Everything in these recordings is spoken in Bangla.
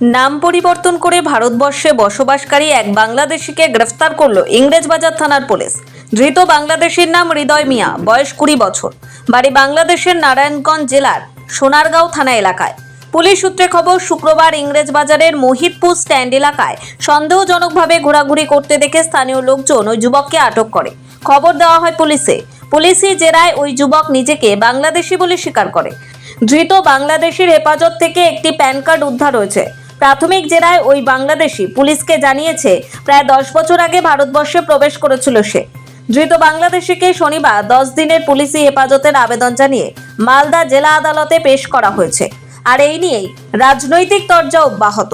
নাম পরিবর্তন করে ভারতবর্ষে বসবাসকারী এক বাংলাদেশিকে গ্রেফতার করল ইংরেজবাজার থানার পুলিশ। ধৃত বাংলাদেশির নাম হৃদয় মিয়া, বয়স কুড়ি বছর। বাড়ি বাংলাদেশের নারায়ণগঞ্জ জেলার সোনারগাঁও থানা এলাকায়। পুলিশ সূত্রে খবর, শুক্রবার ইংরেজবাজারের মোহিতপুর স্ট্যান্ড এলাকায় সন্দেহজনকভাবে ঘোরাঘুরি করতে দেখে স্থানীয় লোকজন ওই যুবককে আটক করে। খবর দেওয়া হয় পুলিশে। পুলিশি জেরায় ওই যুবক নিজেকে বাংলাদেশি বলে স্বীকার করে। ধৃত বাংলাদেশির হেফাজত থেকে একটি প্যান কার্ড উদ্ধার হয়েছে। প্রাথমিক জেরায় ওই বাংলাদেশি পুলিশকে জানিয়েছে, প্রায় দশ বছর আগে ভারতবর্ষে প্রবেশ করেছিল সে। ধৃত বাংলাদেশিকে শনিবার দশ দিনের পুলিশি হেফাজতের আবেদন জানিয়ে মালদা জেলা আদালতে পেশ করা হয়েছে। আর এই নিয়েই রাজনৈতিক তরজা অব্যাহত।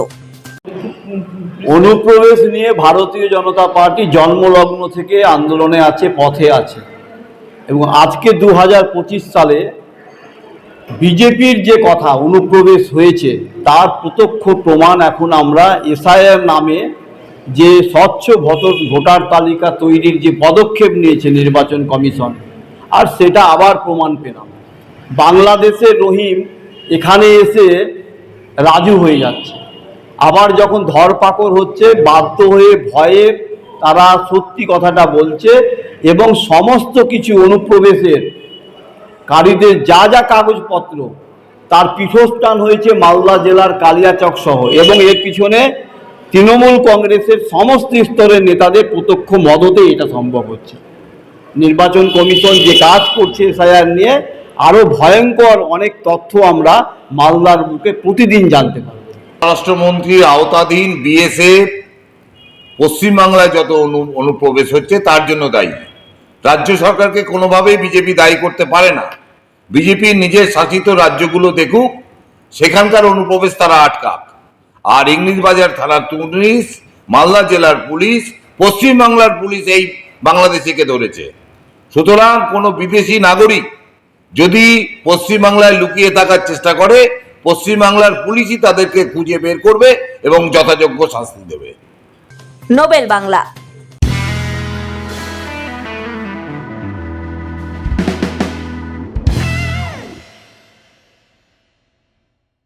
অনুপ্রবেশ নিয়ে ভারতীয় জনতা পার্টি জন্মলগ্ন থেকে আন্দোলনে আছে, পথে আছে। এবং আজকে দু হাজার পঁচিশ সালে বিজেপির যে কথা অনুপ্রবেশ হয়েছে, তার প্রত্যক্ষ প্রমাণ এখন আমরা এসআইআর নামে যে স্বচ্ছ ভোটার ভোটার তালিকা তৈরির যে পদক্ষেপ নিয়েছে নির্বাচন কমিশন, আর সেটা আবার প্রমাণ পেলাম। বাংলাদেশের রহিম এখানে এসে রাজু হয়ে যাচ্ছে। আবার যখন ধরপাকড় হচ্ছে, বাধ্য হয়ে ভয়ে তারা সত্যি কথাটা বলছে এবং সমস্ত কিছু অনুপ্রবেশের কারীদের যা যা কাগজপত্র, তার পীঠস্থান হয়েছে মালদা জেলার কালিয়াচক সহ এবং এর পিছনে তৃণমূল কংগ্রেসের সমস্ত স্তরের নেতাদের প্রত্যক্ষ মদতে এটা সম্ভব হচ্ছে। নির্বাচন কমিশন যে কাজ করছে এসআইআর নিয়ে আরও ভয়ঙ্কর অনেক তথ্য আমরা মালদার বুকে প্রতিদিন জানতে পারি স্বরাষ্ট্রমন্ত্রীর আওতাধীন বিএসএফ পশ্চিমবাংলায় যত অনু, অনুপ্রবেশ হচ্ছে, তার জন্য দায়ী। রাজ্য সরকারকে কোনোভাবেই বিজেপি দায়ী করতে পারে না। বিজেপি নিজের শাসিত রাজ্যগুলো দেখুক, সেখানকার অনুপ্রবেশ তারা আটকাক। আর ইংলিশ বাজার থানার পুলিশ, মালদা জেলার পুলিশ, পশ্চিমবাংলার পুলিশ এই বাংলাদেশিকে ধরেছে। সুতরাং কোনো বিদেশি নাগরিক যদি পশ্চিমবাংলায় লুকিয়ে থাকার চেষ্টা করে, পশ্চিমবাংলার পুলিশই তাদেরকে খুঁজে বের করবে এবং যথাযোগ্য শাস্তি দেবে। নোবেল বাংলা।